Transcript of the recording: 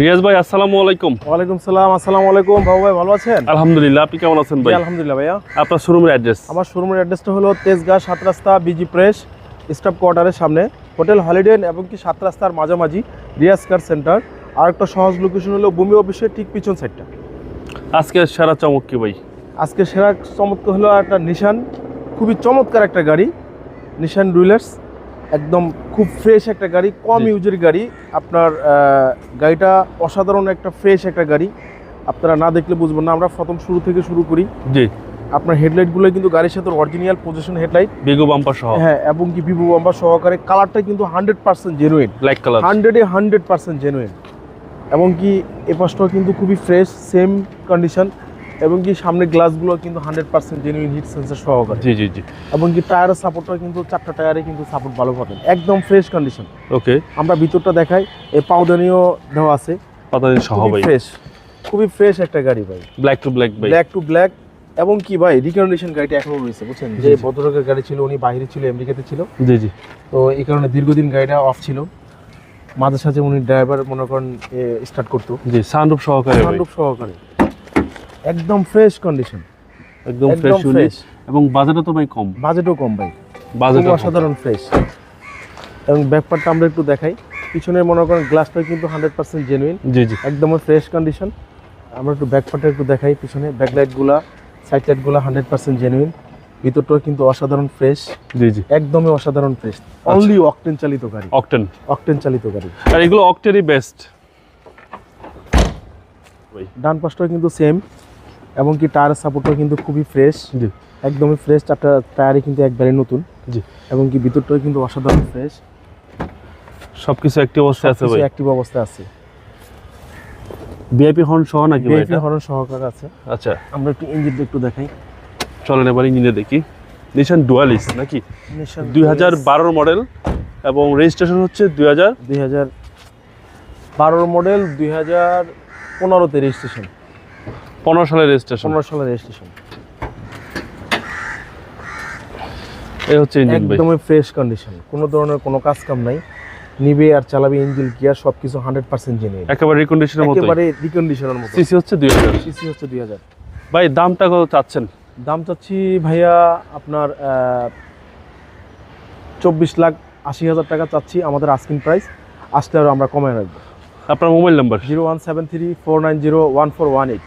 রিয়াজ ভাই আসসালামু আলাইকুম। ওয়ালাইকুম সালাম আসসালামু আলাইকুম। বাবু ভাই ভালো আছেন? আলহামদুলিল্লাহ আপনি কেমন আছেন ভাই? আলহামদুলিল্লাহ ভাইয়া। আপনার শোরুমের অ্যাড্রেস আমার শোরুমের অ্যাড্রেসটা হলো তেজগাঁ সাত রাস্তা বিজি প্রেস স্টাফ কোয়ার্টারের সামনে। হোটেল হলিডে এবং কি সাত রাস্তার মাঝামাঝি রিয়াজ কার সেন্টার আর একটা সহজ লোকেশন হলো ভূমি অফিসের ঠিক পিছন সাইডটা আজকে সেরা চমক কি ভাই? আজকে সেরা চমৎকার হলো একটা নিশান খুবই চমৎকার একটা গাড়ি। নিশান রুইলার্স একদম খুব ফ্রেশ একটা গাড়ি কম ইউজের গাড়ি। আপনার গাড়িটা অসাধারণ একটা ফ্রেশ একটা গাড়ি। আপনারা না দেখলে বুঝবেন না আমরা প্রথম শুরু থেকে শুরু করি। জি। আপনার হেডলাইটগুলো কিন্তু গাড়ির সাথে অরিজিনাল পজিশন হেডলাইট বিগো বাম্পার সহ। হ্যাঁ এবং কি ভিভো বাম্পার সহকারে কালারটা কিন্তু hundred percent genuine black colour হান্ড্রেডে হান্ড্রেড পার্সেন্ট জেনুইন এবং কি এ পাশটাও কিন্তু খুবই ফ্রেশ সেম কন্ডিশন এবং কি সামনের গ্লাসগুলো কিন্তু hundred percent genuine heat sensor সহকারে। জি জি জি। এবং কি টায়ারের সাপোর্টটা কিন্তু চারটা টায়ারে কিন্তু সাপোর্ট ভালো পাবেন। একদম ফ্রেশ কন্ডিশন ওকে। আমরা ভিতরটা দেখাই এই পাউদানিও দেওয়া আছে। পাতানি সহ ভাই। ফ্রেশ খুবই ফ্রেশ একটা গাড়ি ভাই। ব্ল্যাক টু ব্ল্যাক ভাই। ব্ল্যাক টু ব্ল্যাক এবং কি ভাই রিকন্ডিশন গাড়িটা এখনও রয়েছে বুঝছেন? যে। ভদ্রলোকের গাড়ি ছিল উনি বাইরে ছিল আমেরিকাতে ছিল। জি জি। তো এই কারণে দীর্ঘদিন গাড়িটা অফ ছিল। মাঝে সাঝে উনি ড্রাইভার মনে করেন স্টার্ট করতো। জি সানরূপ সহকারে সানরূপ সহকারে। একদম ফ্রেশ কন্ডিশন একদম ফ্রেশ ফ্রেশ এবং বাজেটও তো ভাই কম। বাজেটও কম ভাই। বাজেট অসাধারণ ফ্রেশ এবং ব্যাকপারটা আমরা একটু দেখাই। পিছনে মনে করেন গ্লাসটা কিন্তু হান্ড্রেড পার্সেন্ট জেনুইন জি জি। একদম ফ্রেশ কন্ডিশন আমরা একটু ব্যাকপারটা একটু দেখাই পিছনে। ব্যাকলাইটগুলা সাইড লাইটগুলো হান্ড্রেড পার্সেন্ট জেনুইন ভিতরটাও কিন্তু অসাধারণ ফ্রেশ জি জি। একদমই অসাধারণ ফ্রেশ অনলি অকটেন চালিত গাড়ি। অকটেন অকটেন চালিত গাড়ি। আর এগুলো অকটেনই বেস্ট ডান পাশটাও কিন্তু সেম এবং কি টায়ারের সাপোর্টটাও কিন্তু খুবই ফ্রেশ জি। একদমই ফ্রেশ চারটা টায়ারই কিন্তু একবারে নতুন। জি। এবং কি ভিতরটাও কিন্তু অসাধারণ ফ্রেশ সবকিছু একটি অবস্থায় আছে ভাই। অ্যাক্টিভ অবস্থায় আছে। ভিআইপি হর্ন সহ নাকি ভাই বিএপি হর্ন সহকার আছে। আচ্ছা। আমরা একটু ইঞ্জিনটা একটু দেখাই। চলেন এবার ইঞ্জিনে দেখি। নিশান ডুয়ালিস নাকি? নিশান দুই হাজার বারোর মডেল এবং রেজিস্ট্রেশন হচ্ছে দুই হাজার দুই হাজার বারোর মডেল দুই হাজার পনেরোতে রেজিস্ট্রেশন পনেরো সালের রেজিস্ট্রেশন পনেরো সালের রেজিস্ট্রেশন এই হচ্ছে ইঞ্জিন ভাই একদমই ফ্রেশ কন্ডিশন কোনো ধরনের কোনো কাজ কাম নাই। নিবে আর চালাবে ইঞ্জিন গিয়ার সব কিছু হান্ড্রেড পার্সেন্ট জেনে একেবারে রিকন্ডিশনের মতো একেবারে রিকন্ডিশনের মতো সিসি হচ্ছে দুই হাজার। সিসি হচ্ছে দুই হাজার। ভাই দামটা কত চাচ্ছেন? দাম চাচ্ছি ভাইয়া আপনার চব্বিশ লাখ আশি হাজার টাকা চাচ্ছি আমাদের আস্কিং প্রাইস আসলে আরও আমরা কমায় রাখব। আপনার mobile number? Zero one seven three four nine zero one four one eight.